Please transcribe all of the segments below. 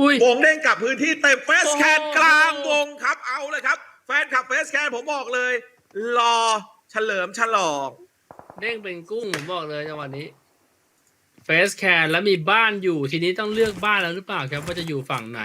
อุ้ยวงเด้งกลับพื้นที่เต็มเฟสแคนโอ้โหกลางวงครับเอาเลยครับ แฟนคลับเฟสแคนผมบอกเลย รอเฉลิมฉลองเด้งเป็นกุ้งผมบอกเลยจังหวะนี้เฟสแคนแล้วมีบ้านอยู่ทีนี้ต้องเลือกบ้านแล้วหรือเปล่าครับว่าจะอยู่ฝั่งไหน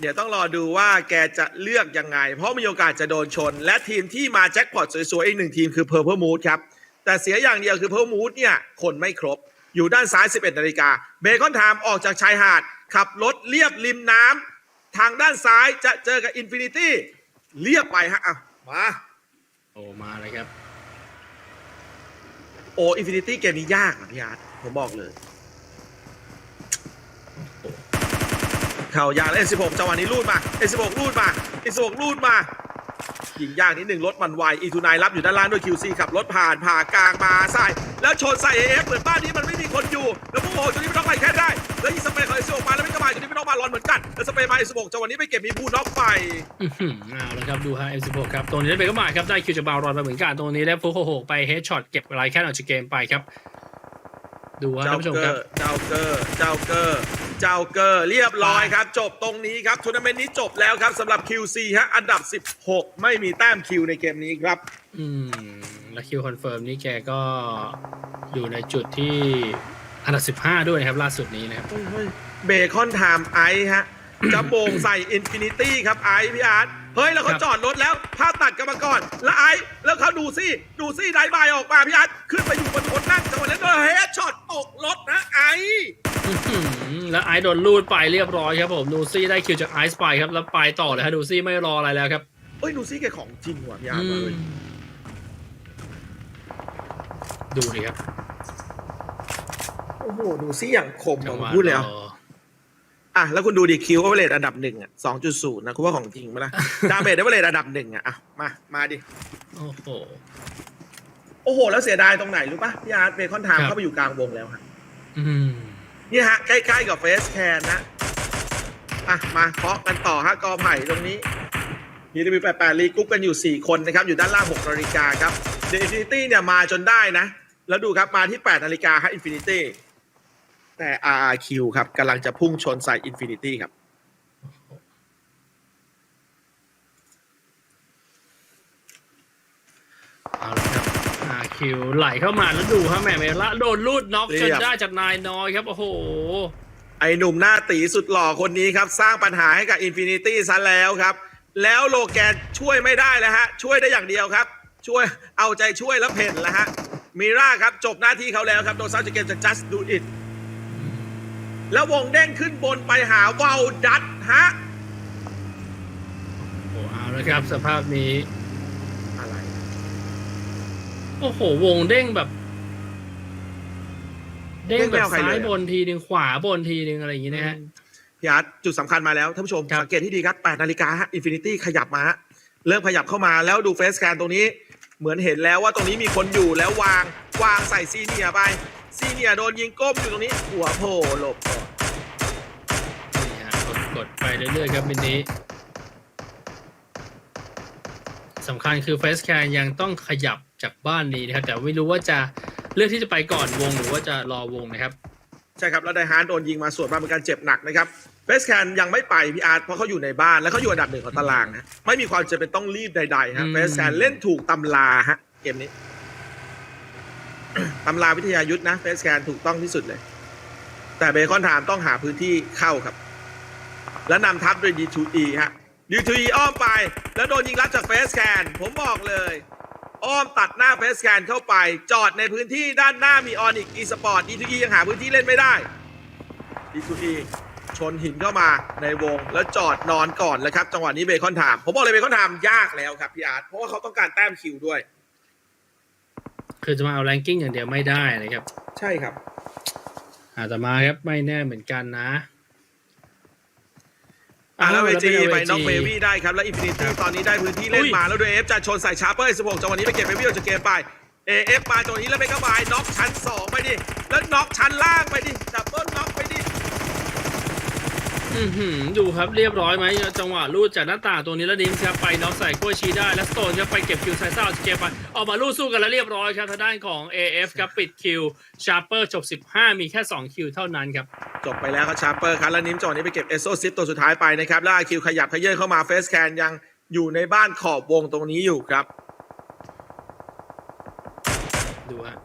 เดี๋ยวต้องรอดูว่าแกจะเลือกยังไง เพราะมีโอกาสจะโดนชน และทีมที่มาแจ็คพอตสวยๆอีกหนึ่งทีมคือ Purple Mood ครับแต่เสียอย่างเดียวคือ Purple Mood เนี่ยคนไม่ครบ อยู่ด้านซ้าย 11นาฬิกาเบคอนไทม์ออกจากชายหาด ขับรถเลียบริมน้ำทางด้านซ้ายจะเจอกับ Infinity เรียบไปฮะอะมาโอ้มาเลยครับ โอ้ Infinity เกมนี้ยากนะพี่อาร์ตผมบอกเลย เข่ายางแล้ว S16 จังหวะนี้รูดมา S16 รูดมา S16 รูดมา ยิงยากนิดหนึ่งรถมันไวอีทูนายรับอยู่ด้านล่างด้วย QC ขับรถผ่านผ่ากลางมาใส่แล้วชนใส่ AF เหมือนบ้านนี้มันไม่มีคนอยู่ แล้วพวกโอ้โหตัวนี้ไม่ต้องไปแค่ได้ แล้วยิงสเปรย์ของ S16 มาแล้วไม่กระบายตัวนี้ไม่ต้องมาลอนเหมือนกันแล้วสเปรย์มา S16 จังหวะนี้ไปเก็บมีบูน็อกไปอื้อหือเอาละครับดูฮะ M16 ครับตรงนี้ได้เบก็มาครับได้คิวจากบาวรอนไปเหมือนกันตรงนี้แล้วฟุกโหกไปเฮดช็อตเก็บอะไรแค่ออกจากเกมไปครับ ดูฮะเจ้าท่านผู้ชมเกคอรับร์เจ้าเกอร์เจ้าเกอร์ เจ้าเกอร์เรียบร้อยครับ จบตรงนี้ครับทัวร์นาเมนต์นี้จบแล้วครับสำหรับ QC ฮะอันดับ 16 ไม่มีแต้มคิวในเกมนี้ครับ อืม แล้วคิวคอนเฟิร์มนี่แกก็อยู่ในจุดที่อันดับ 15 ด้วยนะครับ ล่าสุดนี้นะครับ เบคอนไทม์ไอซ์ฮะ จะโบงใส่อินฟินิตี้ครับไอซ์พี่อาร์ตเฮ้ย แล้วเขาครับจอดรถแล้วภาพตัดกันมาก่อน แล้วไอซ์แล้วเขาดูซี่ ดูซี่ไดบายออกมาพี่อาร์ตขึ้นไปอยู่บนคนนั่งจังหวะนั้นโดนเฮดช็อตตกรถนะไอซ์อื้อหือ แล้วไอซ์โดนลูดไปเรียบร้อยครับผมดูซี่ได้คิวจากไอซ์ไปครับแล้วไปต่อเลยฮะดูซี่ไม่รออะไรแล้วครับเอ้ยดูซี่แกของจริงว่ะพี่อาร์ตอืว่ะมเอ้ยดูดิครับโอ้โหดูซี่อย่างคมจัอะงผหมวะพูดเลยรอะออะแล้วคุณดูดิคิวเอเวอเรอันดับหนึ่งอะสองจุดศูนย์นะคุณว่าของจริงไหมล่ะ ดาเมจเอเวอเรอันดับหนึ่งอะอะมามาดิ โอ้โห โอ้โห แล้วเสียดายตรงไหนรู้ปะพี่อาร์ตเบคอนไทม์ครับ เข้าไปอยู่กลางวงแล้วฮะอืม นี่ฮะ ใกล้ ๆ กับเฟสแคนนะ อะ มาเคาะกันต่อฮะกอไผ่ตรงนี้มีดีวีแปดแปดรีกุ๊ปกันอยู่ 4 คนนะครับ อยู่ด้านล่าง6นาฬิกาครับเดนฟินิตี้เนี่ยมาจนได้นะ แล้วดูครับมาที่ 8 นาฬิกาฮะอินฟินิตี้แต่ RRQ ครับกำลังจะพุ่งชนใส่อินฟินิตี้ครับเอาละครับ คิวไหลเข้ามาแล้วดูฮะแหม่เมละโดนลูดน็อกเรีจยบนได้จากนายน้อยครับ โอ้โห ไอหนุ่มหน้าตีสุดหล่อคนนี้ครับ สร้างปัญหาให้กับอินฟินิตี้ซะแล้วครับ แล้วโลแกนช่วยไม่ได้แล้วฮะ ช่วยได้อย่างเดียวครับ ช่วยเอาใจช่วยแล้วเพ่นแล้วฮะมิร่าครับ จบหน้าที่เขาแล้วครับโดนซาวจากเกมจาก just do it แล้ววงเด้งขึ้นบนไปหาวาวดัตฮะ โอ้เอาละครับสภาพนี้อะไร โอ้โห วงเด้งแบบ เด้งเด้งไม่แบบเอาใครเลยซ้ายอะบนทีหนึ่งขวาบนทีหนึ่งอะไรอย่างงี้นะฮะพี่อาร์ตจุดสำคัญมาแล้วท่านผู้ชมครับสังเกตที่ดีครับ8นาฬิกาฮะอินฟินิตี้ขยับมาฮะเริ่มขยับเข้ามาแล้วดูเฟสแคนตรงนี้เหมือนเห็นแล้วว่าตรงนี้มีคนอยู่แล้ววางวางใส่ซีเนียร์ไป ซีเนียร์โดนยิงก้มอยู่ตรงนี้ หัวโผล่หลบก่อนนี่ฮะกดกดไปเรื่อยๆครับมินนี้สำคัญคือเฟสแคนยังต้องขยับ จากบ้านนี้นะครับ แต่ไม่รู้ว่าจะเลือกที่จะไปก่อนวงหรือว่าจะรอวงนะครับ ใช่ครับ แล้วไดฮาร์ดโดนยิงมาส่วนมาเป็นการเจ็บหนักนะครับเฟสแคนยังไม่ไปพี่อาร์ตเพราะเขาอยู่ในบ้านแล้วเขาอยู่อันดับหนึ่งของตารางนะไม่มีความจำเป็นต้องรีบใดๆฮะอืมเฟสแคนเล่นถูกตำราฮะเกมนี้ตำราวิทยายุทธนะเฟสแคนถูกต้องที่สุดเลย แต่เบคอนไทม์ต้องหาพื้นที่เข้าครับ แล้วนำทัพด้วย D2E ฮะ D2E อ้อมไป แล้วโดนยิงรัดจากเฟสแคนผมบอกเลย อ้อมตัดหน้าเฟสแคนเข้าไป จอดในพื้นที่ด้านหน้ามีออนิกอีสปอร์ต D2E ยังหาพื้นที่เล่นไม่ได้ D2E ชนหินเข้ามาในวงแล้วจอดนอนก่อนแล้วครับ จังหวะนี้เบคอนไทม์ผมบอกเลยเบคอนไทม์ยากแล้วครับพี่อาร์ตเพราะว่าเขาต้องการแต้มคิวด้วย คือจะมาเอาแรงกิ้งอย่างเดียวไม่ได้นะครับ ใช่ครับ อาจจะมาครับไม่แน่เหมือนกันนะ อะแล้วเวจีแล้วไปเป็นน็อก LVG เบวี่ได้ครับ แล้วอินฟินิตี้ครับตอนนี้ได้พื้นที่เล่นอุ้ยมาแล้วโดยเอฟจะชนใส่ชาร์เปอร์16จังหวะนี้ไปเก็บเบวี่ออกจากเกมไปเอฟมาจังหวะนี้แล้วเบกบายน็อกชั้น 2 ไปดิ แล้วน็อกชั้นล่างไปดิดับเบิลน็อกไปดิ อื้อหือดูครับเรียบร้อยไหมจังหวะลูดจากหน้าต่างตัวนี้แล้วดิมครับไปน็อกใส่กล้วยชีได้ แล้วสโตนครับไปเก็บคิวไซซ่าเอาเกมไปออกมาลูดสู้กันแล้วเรียบร้อยครับทางด้านของ AF ครับปิดคิวชาร์เปอร์จบ 15 มีแค่ 2 คิวเท่านั้นครับ จบไปแล้วครับชาร์เปอร์ครับแล้วนิมจอนี้ไปเก็บเอโซซิตตัวสุดท้ายไปนะครับแล้วอาคิวขยับขยื่นเข้ามาเฟสแคนยังอยู่ในบ้านขอบวงตรงนี้อยู่ครับ ดูฮะ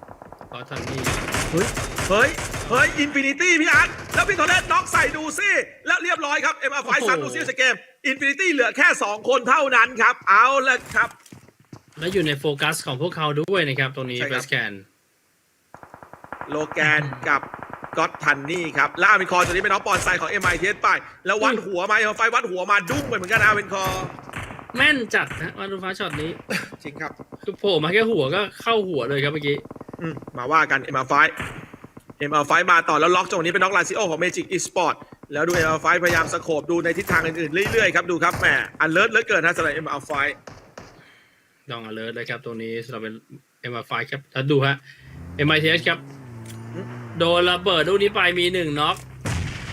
เพราะทางนี้ เฮ้ยเฮ้ย เฮ้ย อินฟินิตี้พี่อาร์ตแล้วพี่โทเลสน็อกใส่ดูซี่ แล้วเรียบร้อยครับ เอ็มอาร์ไฟซัดดูซี่สเกม อินฟินิตี้เหลือแค่ 2 คนเท่านั้นครับ เอาละครับ และอยู่ในโฟกัสของพวกเขาด้วยนะครับ ตรงนี้ใช่เฟครับสแคนโลแกนกับก็อตทันนี่ครับแล้วอาร์เวนคอร์ตัวนี้เป็นน้องปอนไซของ MITS ไป แล้ววัดหัวมาเอ็มไฟวัดหัวมาดุ้งไปเหมือนกันอาร์เวนคอร์แม่นจัดนะวันดูฟ้าช็อตนี้ จริงครับ คือโผล่มาแค่หัวก็เข้าหัวเลยครับเมื่อกี้ อืมมาว่ากัน MR5 MR5 มาต่อแล้วล็อกจังหวะนี้เป็นน็อกลาซิโอของ Magic Esport แล้วดู MR5 พยายามสโคบดูในทิศทางอื่นๆ เรื่อยๆ ครับดูครับแหมอันเลิศเหลือเกินนะสำหรับ MR5 ดองอเลิร์เลยครับตรงนี้สำหรับเป็น MI5 ครับแล้วดูฮะ MITS ครับ โดนระเบิดลูกนี้ไปมีหนึ่งน็อก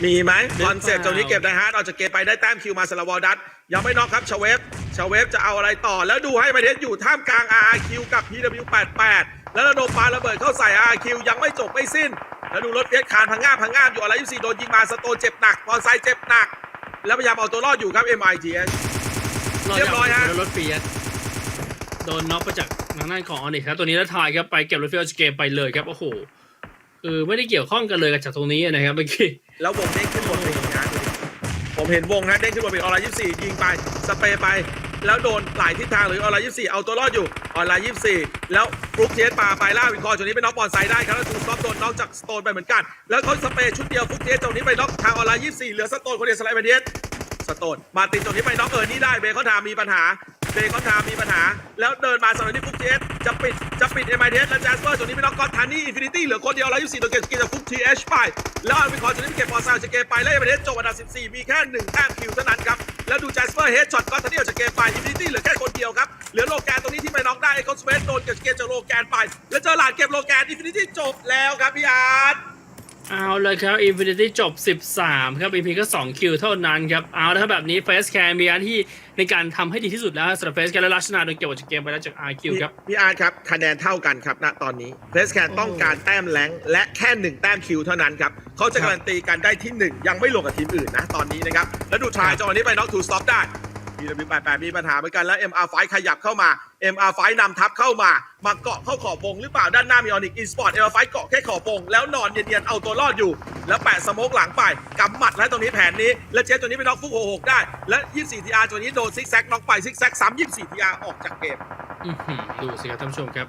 มีไหมหรือคอนเซ็ปต์เปล่าตรงนี้เก็บได้ฮาร์ดออกจากเกมไปได้แต้มคิวมาสลาวอลดัตยังไม่น็อกครับชาเวฟชาเวฟจะเอาอะไรต่อ แล้วดูให้มาเดสอยู่ท่ามกลาง RRQ กับ PW88 แล้วระดมปาระเบิดเข้าใส่ RRQ ยังไม่จบไม่สิ้น แล้วดูรถเอสคานพังงาบพังงาบอยู่อะไรยูซีโดนยิงมาสโตนเจ็บหนักพอไซเจ็บหนัก แล้วพยายามเอาตัวรอดอยู่ครับ MITS เรียบร้อยฮะโดนรถเฟียสโดนน็อกไปจากทางด้านของออนิกครับตัวนี้แล้วทายครับไปเก็บรถเฟียสเกมไปเลยครับโอ้โหคือไม่ได้เกี่ยวข้องกันเลยกับจากตรงนี้นะครับเมื่อกี้แล้ววงเด้งขึ้นบนไปอีกนะผมเห็นวงนะเด้งขึ้นบนไปออนไลน์ยี่สี่ยิงไปสเปรย์ไป แล้วโดนหลายทิศทางหรืออนไลน์ยี่สี่เอาตัวรอดอยู่ออนไลน์ยี่สี่แล้วฟลุกเทสปาไปล่าวินคอร์จุดนี้ไปน็อกบอลไซด์ได้ครับแล้วทูสต็อปโดนน็อกจากสโตนไปเหมือนกัน แล้วเขาสเปรย์ชุดเดียวฟลุกเทสตรงนี้ไปน็อกทางออนไลน์ยี่สี่เหลือสโตนคนเดียวสไลด์ไปเดียสสโตนมาติดตรงนี้ไปน็อกเออร์นี่ได้เบคอนทามมีปัญหา เบคอนทามมีปัญหา แล้วเดินมาสำหรับที่ฟุกทีเทสจะปิดจะปิดเอ็มไอเทสแล้วแจสเปอร์จุดนี้ไปน็อกกอตทานี่อินฟินิตี้เหลือคนเดียวแล้วยี่สี่ตัวเก็บสกิลจากฟุกทีเอชไป แล้วอาร์วิคอร์จะได้ไปเก็บบอลซาวจากเกมไปแล้วเอเมเดสจบอันดับ14มีแค่หนึ่งแต้มคิวเท่านั้นครับแล้วดูแจสเปอร์เฮดช็อตก็ทันทีออกจากเกมไปอินฟินิตี้เหลือแค่คนเดียวครับเหลือโลแกนตรงนี้ที่ไม่น็อกได้ไอคอนสเวตโดนเก็บเกมจากโลแกนไป แล้วเจอหลาดเก็บโลแกนอินฟินิตี้จบแล้วครับพี่อาร์ตเอาเลยครับ Infinity จบ 13 ครับ EP ก็ 2 คิวเท่านั้นครับ เอาละครับแบบนี้ Face Cam มีอันที่ ในการทำให้ดีที่สุดแล้วสำหรับ Face Cam และลักษณะโดนเก็บออกจากเกมไปแล้วจาก RQ ครับพี่อาร์ตครับคะแนนเท่ากันครับณตอนนี้เพสแคนต้องการแต้มแรงค์และแค่หนึ่งแต้มคิวเท่านั้นครับเขาจะการันตีกันได้ที่หนึ่งยังไม่ลงกับทีมอื่นนะตอนนี้นะครับแล้วดูทรายจังหวะนี้ไปน็อกทูสต็อปได้ BW88 มีปัญหาเหมือนกันแล้ว MR5 ขยับเข้ามา MR5 นำทัพเข้ามา มาเกาะเข้าขอบวงหรือเปล่าด้านหน้ามีออนิกอินสปอร์ต MR5 เกาะแค่ขอบวงแล้วนอนเนียนๆเอาตัวรอดอยู่ แล้วแปะสโมกหลังไปกำหมัดแล้วตรงนี้แผนนี้ แล้วเจ๊ตัวนี้ไปน็อกฟุกหกได้ และ 24TR ตัวนี้โดนซิกแซกน็อกไปซิกแซกซ้ำ 24TR ออกจากเกมดูสิครับท่านผู้ชมครับ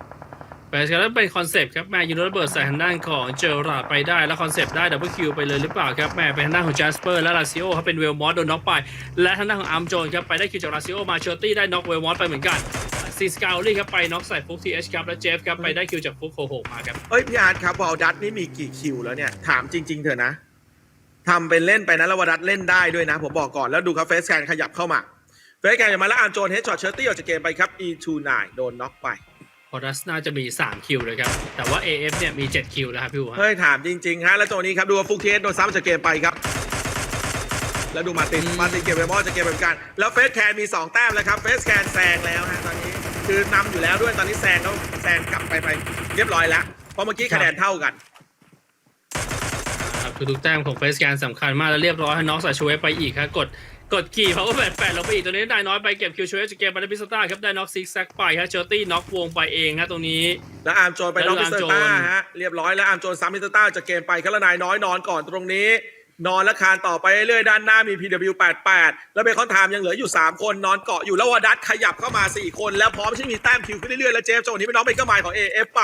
แฟสกันแล้วเป็นคอนเซปต์ครับแม่ยิงระเบิดใส่ทางด้านของเจอราดไปได้แล้วคอนเซปต์ได้ดับเบิลคิวไปเลยหรือเปล่าครับแม่เป็นทางด้านของ Jasper และลาซิโอครับเป็นเวลมอสโดนน็อกไป และทางด้านของอาร์มโจนครับไปได้คิวจากลาซิโอมาเชอร์ตี้ได้น็อกเวลมอสไปเหมือนกันซีสกาลี่ครับไปน็อกใส่ฟุกทีเอชครับและเจฟครับไปได้คิวจากฟุกโคโฮมาครับเอ้ยพี่อาร์ตครับวอลดัตนี่มีกี่คิวแล้วเนี่ยถามจริง ๆ เถอะนะทำเป็นเล่นไปนะแล้ววอลดัตเล่นได้ด้วยนะผมบอกก่อนแล้วดูครับเฟสแคนขยับเข้ามาเฟสแคนอย่ามาแล้วอาร์มโจนเฮดช็อตเชอร์ตี้ออกจากเกมไปครับ E29 โดนน็อกไป อรัสน่าจะมี 3 คิวเลยครับ แต่ว่า AF เนี่ยมี 7 คิวนะครับพี่อู๋ฮะ เฮ้ยถามจริงๆฮะแล้วตัวนี้ครับดูว่าฟุกเทสโดนซ้ำจากเกมไปครับ แล้วดูมาร์ตินมาร์ตินเก็บเวมอลจากเกมเหมือนกัน แล้วเฟสแคนมี 2 แต้มแล้วครับเฟสแคนแซงแล้วฮะตอนนี้คือนำอยู่แล้วด้วยตอนนี้แซงแล้วแซงกลับไปไปเรียบร้อยแล้วเพราะเมื่อกี้คะแนนเท่ากัน ครับทุกๆแต้มของเฟสการสำคัญมาก แล้วเรียบร้อยให้น้องใส่ชูเวฟไปอีกครับกด กดขี่เขาก็แปดแปดลงไปอีกตัวนี้ได้น้อยไปเก็บคิวชูเวฟจากเกมบันพิสต้าครับได้น็อกซิกแซกไปฮะเชอร์ตี้น็อกวงไปเองฮะตรงนี้ แล้วอาร์มโจนไปน็อกแล้มิวสเตออาร์มร์โจนต้าฮะเรียบร้อยแล้วอาร์มโจนซ้ำมิสเตอร์ต้าจากเกมไปคาร์นายน้อยนอนก่อนตรงนี้ นอนและคานต่อไปเรื่อยๆด้านหน้ามี PW88 แล้วเบคอนไทม์ยังเหลืออยู่ 3 คนนอนเกาะอยู่แล้ววอดัตขยับเข้ามา 4 คน แล้วพร้อมที่มีแต้มคิวขึ้นเรื่อยๆแล้วเจฟจังหวะนี้เป็นน้องเบเกอร์ไมล์ของ AF ไป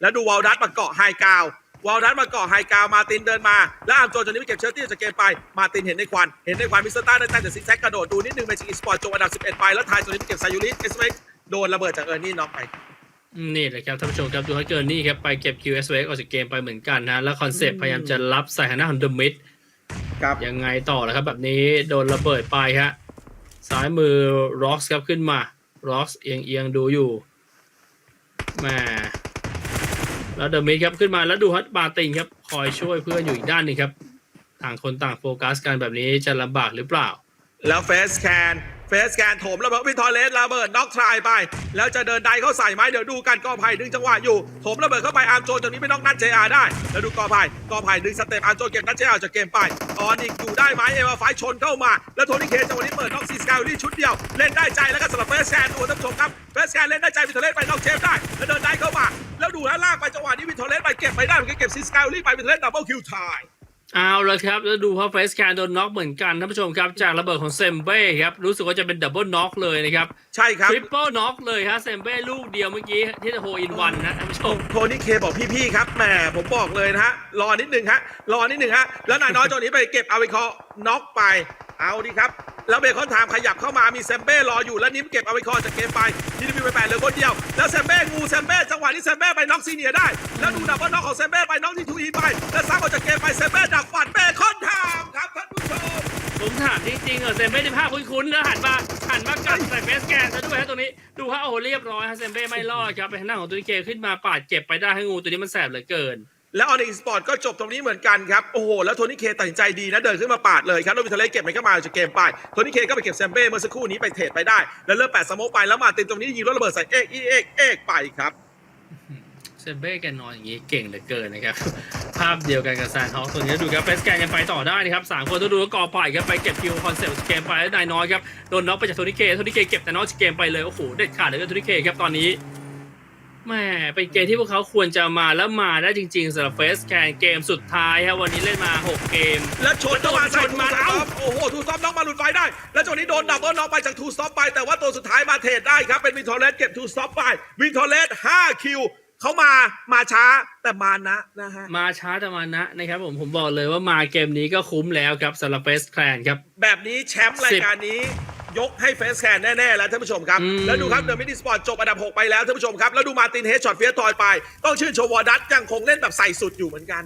แล้วดูวอลดัตมาเกาะไฮกราว วอลดัตมาเกาะไฮกราวมาตินเดินมา แล้วอาร์มโจนจนนี้ไปเก็บเชอร์ตี้จากเกมไป มาตินเห็นในควัน เห็นในควันมิสเตอร์ต้าได้แต้มจากซิกแซกกระโดดดูนิดนึงเมจิกอีสปอร์ตจบอันดับ 11 ไป แล้วทายตัวนี้ไปเก็บซายูริเอสเวกโดนระเบิดจากเออร์นี่น็อกไปนี่แหละครับท่านผู้ชมครับดูให้เกินนี่ครับไปเก็บ QS ออกจากเกมไปเหมือนกันนะแล้วคอนเซปต์พยายามจะรับใส่ทางด้านของเดอะมิดครับยังไงต่อล่ะครับแบบนี้โดนระเบิดไปฮะซ้ายมือร็อกส์ครับขึ้นมาร็อกส์เอียงเอียงๆดูอยู่แหม แล้วเดอะมิดครับขึ้นมาแล้วดูฮัตบาติงครับคอยช่วยเพื่อนอยู่อีกด้านหนึงครับ ต่างคนต่างโฟกัสกันแบบนี้จะลำบากหรือเปล่า แล้วเฟสแคน เฟสแคนโถมระเบิดวินทอเลสระเบิดน็อกทรายไป แล้วจะเดินไดเข้าใส่ไหมเดี๋ยวดูกันกอไผ่ดึงจังหวะอยู่โถมระเบิดเข้าไปอาร์มโจนตรงนี้ไม่น็อกนัดเจอาได้ แล้วดูกอไผ่กอไผ่ดึงสเต็ปอาร์มโจนเก็บนัดเจอาจากเกมไปออนอีกอยู่ได้ไหมเอวาไฟชนเข้ามา แล้วโทนี่เคจังหวะนี้เปิดน็อกซีสกายลี่ชุดเดียวเล่นได้ใจแล้วก็สำหรับเฟสแคนดูท่านผู้ชมครับเฟสแคนเล่นได้ใจวินทอเลสไปน็อกเจมได้แล้วเดินไดเข้ามา แล้วดูแล้วลากไปจังหวะนี้วิทอเลสไปเก็บไปได้เหมือนกันเก็บซีสกายลี่ไปวินทอเลสดับเบิลคิวไทม์ เอาละครับแล้วดูเพราะเฟสแคนโดนน็อกเหมือนกันท่านผู้ชมครับจากระเบิดของเซมเบ้ครับรู้สึกว่าจะเป็นดับเบิลน็อกเลยนะครับ ใช่ครับทริปเปิลน็อกเลยฮะเซมเบ้ลูกเดียวเมื่อกี้ที่โฮอินวันนะท่านผู้ชมโทนี่เคบอกพี่ๆครับแหมผมบอกเลยนะฮะรอนิดหนึ่งฮะรอนิดหนึ่งฮะแล้วนายน้อยจอนี้ไปเก็บเอาไวคอน็อกไป เอาดีครับ แล้วเบคอนไทม์ขยับเข้ามามีแซมเบ้รออยู่แล้วนิ้มเก็บเอาไวคอจากเกมไปทีดีพีไปแปดเหลือคนเดียว แล้วแซมเบ้งูแซมเบ้จังหวะนี้แซมเบ้ไปน็อกซีเนียได้ แล้วดูดับเบิลน็อกของแซมเบ้ไปน็อกที่ทูอีไป แล้วซ้ำออกจากเกมไปแซมเบ้ดักฟันเบคอนไทม์ครับท่านผู้ชมผมถามจริงๆเออเซมเบ้ในภาพคุ้นๆแล้วหันมาหันมากัดใส่เฟสแกนซะด้วยฮะตรงนี้ดูฮะโอ้เรียบร้อยฮะเซมเบ้ไม่รอดครับไปทางด้านของตัวเคขึ้นมาปาดเก็บไปได้ให้งูตัวนี้มันแสบเหลือเกิน แล้วออนิสปอร์ตก็จบตรงนี้เหมือนกันครับ โอ้โห แล้วโทนี่เคตัดสินใจดีนะ เดินขึ้นมาปาดเลยครับแล้ววิทเลเก็บมันก็มาจากเกมไป โทนี่เคก็ไปเก็บแซมเบ้เมื่อสักครู่นี้ไปเทรดไปได้ แล้วเริ่มแปดสโมไปแล้วมาตินตรงนี้ยิงรถระเบิดใส่เอกอีเอกเอกไปครับเซมเบ้แกนอนอย่างนี้เก่งเหลือเกินนะครับ ภาพเดียวกันกับแซนฮอคตัวนี้ดูครับเฟสแกนยังไปต่อได้นะครับสามคนต้องดูว่ากอไผ่ครับไปเก็บคิวคอนเซปต์เกมไปแล้วนายน้อยครับโดนน็อกไปจากโทนี่เคโทนี่เคเก็บแต่น็อกจากเกมไปเลยโอ้โหเด็ดขาดเลยกับโทนี่เคครับตอนนี้ แหม่เป็นเกมที่พวกเขาควรจะมาแล้วมาได้จริงๆสำหรับเฟสแกนเกมสุดท้ายครับวันนี้เล่นมา 6 เกม แล้วชนเข้ามาใส่ชนมาทูเอ้าซอฟโอ้โหทูซอฟน้องมาหลุดไฟได้ แล้วจังหวะนี้โดนดับเบิลน็อกไปจากทูซอฟไป แต่ว่าตัวสุดท้ายมาเทรดได้ครับ เป็นวินทอร์เลสเก็บทูซอฟไป วินทอร์เลส5คิวเขามามาช้าแต่มานะนะฮะมาช้าแต่มานะนะครับผมผมบอกเลยว่ามาเกมนี้ก็คุ้มแล้วครับสำหรับเฟสแกนครับแบบนี้แชมป์รายการนี้ ยกให้เฟสแคนแน่ๆแล้วท่านผู้ชมครับอืมแล้วดูครับเดอะมินิสปอร์ตจบอันดับ 6 ไปแล้วท่านผู้ชมครับ แล้วดูมาร์ตินเฮดช็อตเฟียสทอยไป ต้องชื่นชมวอร์ดัตยังคงเล่นแบบใส่สุดอยู่เหมือนกัน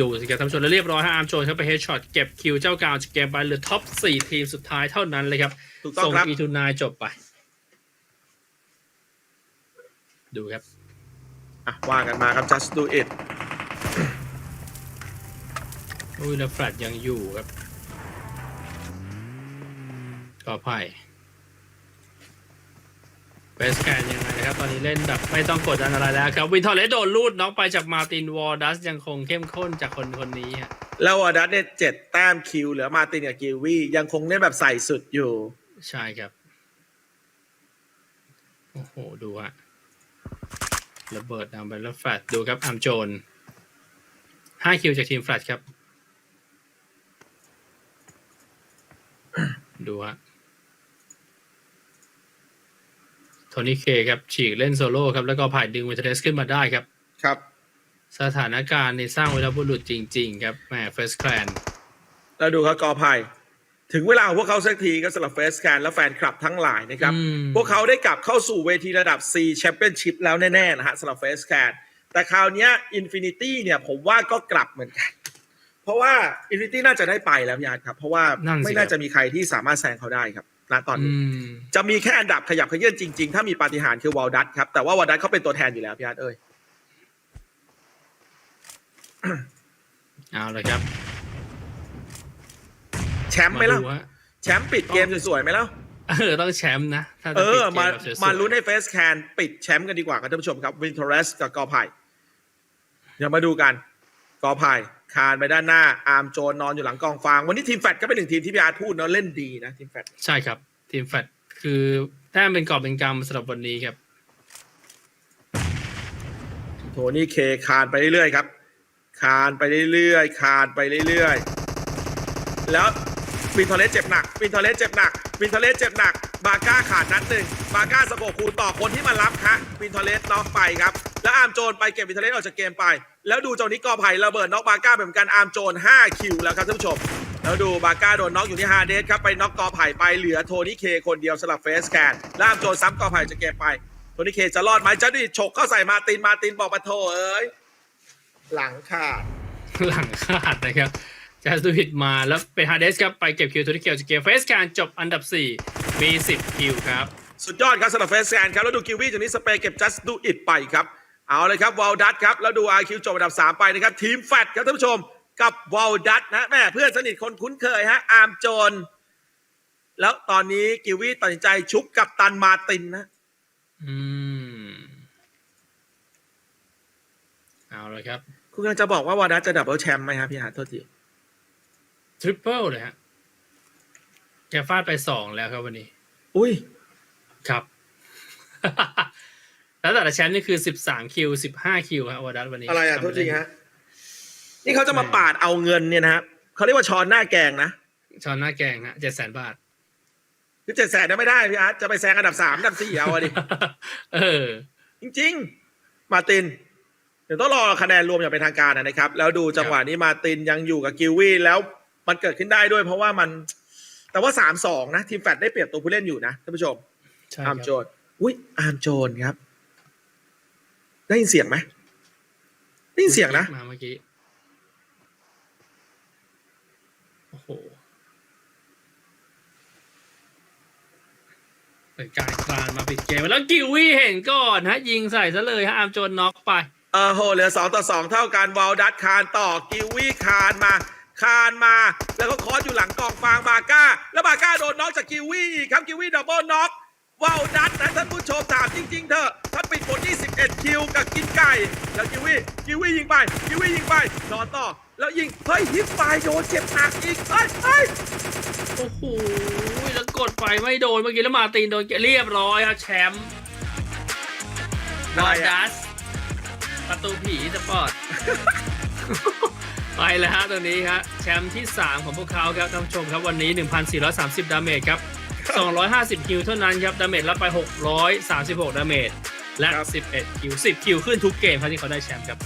ดูสิครับท่านผู้ชมแล้วเรียบร้อยฮะอาร์มโจนเข้าไปเฮดช็อตเก็บคิวเจ้ากาวจากเกมไปเหลือท็อป4ทีมสุดท้ายเท่านั้นเลยครับถูกต้องส่งครับ อีทูนายจบไป ดูครับ อะว่ากันมาครับ just do it อุ้ยแล้วแฟลตยังอยู่ครับข ออภัยเวสแกนยังไงนะครับ ตอนนี้เล่นแบบไม่ต้องกดดันอะไรแล้วครับ วินทอร์เลสโดนลูดน็อกไปจากมาร์ตินวอร์ดัสยังคงเข้มข้นจากคนคนนี้ฮะแล้ววอร์ดัตเนี่ยเจ็ดแต้มคิวเหลือมาร์ตินกับกิลวี่ยังคงเล่นแบบใส่สุดอยู่ ใช่ครับ โอ้โห ดูฮะระเบิดนำไปแล้วแฟลตดูครับอัมโจนห้าคิวจากทีมแฟลตครับ ดูฮะ โทนี่เคครับฉีกเล่นโซโล่ครับแล้วก็ผ่ายดึงเวทเทสขึ้นมาได้ครับ ครับ สถานการณ์ในสร้างเวลาบุรุษจริง ๆ ครับแหมเฟสแคลนแล้วดูเขากอไผ่ถึงเวลาของพวกเขาสักทีก็สำหรับเฟสแคนและแฟนคลับทั้งหลายนะครับ พวกเขาได้กลับเข้าสู่เวทีระดับ C Championship แล้วแน่ๆนะฮะสำหรับเฟสแคนแต่คราวเนี้ย Infinity เนี่ยผมว่าก็กลับเหมือนกัน เพราะว่า Infinity น่าจะได้ไปแล้วพี่อาร์ตครับ เพราะว่านั่นสิไม่น่าจะมีใครที่สามารถแซงเขาได้ครับ ณตอนอืนี้มจะมีแค่อันดับขยับขยื่นจริง ๆ ถ้ามีปาฏิหาริย์คือวอลดัตครับ แต่ว่าวอลดัตเขาเป็นตัวแทนอยู่แล้วพี่อาร์ตเอ้ยเอาเลยครับ แชมป์ไหมล่ะดูฮะแชมป์ปิดเกมสวยๆไหมล่ะเออต้องแชมป์นะถ้าจะเอปิดอเกมาแบบสวยๆมาลุ้นให้เฟสแคนปิดแชมป์กันดีกว่าครับท่านผู้ชมครับวินเทอร์เรสกับกอไผ่เดี๋ยวมาดูกันกอไผ่ คานไปด้านหน้า อาร์มโจนนอนอยู่หลังกองฟาง วันนี้ทีมแฟตก็เป็นหนึ่งทีมที่พี่อาร์ตพูดเนาะเล่นดีนะทีมแฟตใช่ครับ ทีมแฟตคือแต้มเป็นกอบเป็นกำสำหรับวันนี้ครับ โทนี่เคคานไปเรื่อยๆครับ คานไปเรื่อยๆคานไปเรื่อยๆ แล้ววินเทอร์เลสเจ็บหนักวินเทอร์เลสเจ็บหนักวินเทอร์เลสเจ็บหนัก บาก้าขาดนัดหนึ่งบาก้าสโกคูต่อคนที่มารับคะวินเทอร์เลสน็อกไปครับ แล้วอาร์มโจนไปเก็บวินเทอร์เลสออกจากเกมไป แล้วดูเจ้านี้กอไผ่ระเบิดน็อกบาก้าเหมือนกันอาร์มโจน5คิวแล้วครับท่านผู้ชม แล้วดูบาก้าโดนน็อกอยู่ที่ฮาเดสครับไปน็อกกอไผ่ไปเหลือโทนี่เคคนเดียวสลับเฟสแกนแล้วอาร์มโจนซ้ำกอไผ่จากเกมไปโทนี่เคจะรอดไหมจัดดิฉกเข้าใส่มาร์ตินมาร์ตินบอกมาโทเอ้ยหลังขาดหลังขาดนะครับจัสตูฮิตมาแล้วเป็นฮาร์เดสครับไปเก็บคิวทูที่เกี่ยวจากเกมเฟสการจบอันดับ4 มี 10 คิวครับ สุดยอดครับสำหรับเฟสแกนครับ แล้วดูกิวี่จากนี้สเปรย์เก็บ just do it ไปครับ เอาเลยครับวอลดัตครับ แล้วดู RQ จบอันดับ 3 ไปนะครับ ทีมแฟตครับท่านผู้ชม กับวอลดัตนะแม่เพื่อนสนิทคนคุ้นเคยฮะ อาร์มโจน แล้วตอนนี้กิวีตัดสินใจชุบกับตันมาร์ตินนะ อืม เอาเลยครับ คุณกำลังจะบอกว่าวอลดัตจะดับเบิลแชมป์ไหมฮะพี่ฮาร์ดโทษทีทริปเปิลเลยฮะ แกฟาดไปสองแล้วครับวันนี้ อุ้ย ครับ แล้วแต่ละแชมป์นี่คือสิบสามคิวสิบห้าคิวครับวอดัสวันนี้ อะไรอะทำโทปษได้ทีฮะ นี่เขาจะมาปาดเอาเงินเนี่ยนะครับเขาเรียกว่าช้อนหน้าแกงนะชอนหน้าแกงฮะเจ็ดแสนบาทคือเจ็ดแสนไม่ได้พี่อาร์ตจะไปแซงอันดับสามอันดับสี่เอาอะดิ เออ จริง ๆ มาร์ติน เดี๋ยวต้องรอคะแนนรวมอย่างเป็นทางการนะครับ แล้วดูจังหวะนี้มาร์ตินยังอยู่กับกิลวี่แล้วมันเกิดขึ้นได้ด้วย เพราะว่ามัน แต่ว่าสามสองนะทีมแฟดได้เปรียบตัวผู้เล่นอยู่นะท่านผู้ชมใช่คอารัร์มบโจนอุ้ยอาร์มโจนครับ ได้ยินเสียงไหมได้ยินเสียงนะ มาเมื่อกี้โอ้โหเป็นการคลานมาปิดเกมแล้วกิววี่เห็นก่อนฮะ ยิงใส่ซะเลยฮะอาร์มโจนน็อกไป เออโหเหลือสองต่อสองเท่ากันวอลดัตคานต่อกิววี่คานมา คานมา แล้วก็คอสอยู่หลังกองฟางบาก้า แล้วบาก้าโดนน็อกจากกิววี่อีกครับกิววี่ดับเบิลน็อกวอลดัตนะท่านผู้ชมถามจริง ๆเถอะถ้าปิดผลที่11คิวกับกินไก่ แล้วกิววี่กิววี่ยิงไปกิววี่ยิงไปนอนต่อ แล้วยิง เฮ้ยฮิปไฟโดนเจ็บหนักอีกเฮ้ยเฮ้ยโอ้โหแล้วกดไปไม่โดนเมื่อกี้แล้วมาร์ตินโดนเรียบร้อยครับแชมป์วอร์ดัสประตูผีสปอร์ต ไปแล้วฮะตรงนี้ครับแชมป์ที่ 3 ของพวกเขาครับท่านผู้ชมครับวันนี้ 1,430 ดาเมจครับ 250 คิวเท่านั้นครับ ดาเมจรับไป 636 ดาเมจและ 11 คิว 10 คิวขึ้นทุกเกมครับที่เขาได้แชมป์ครับ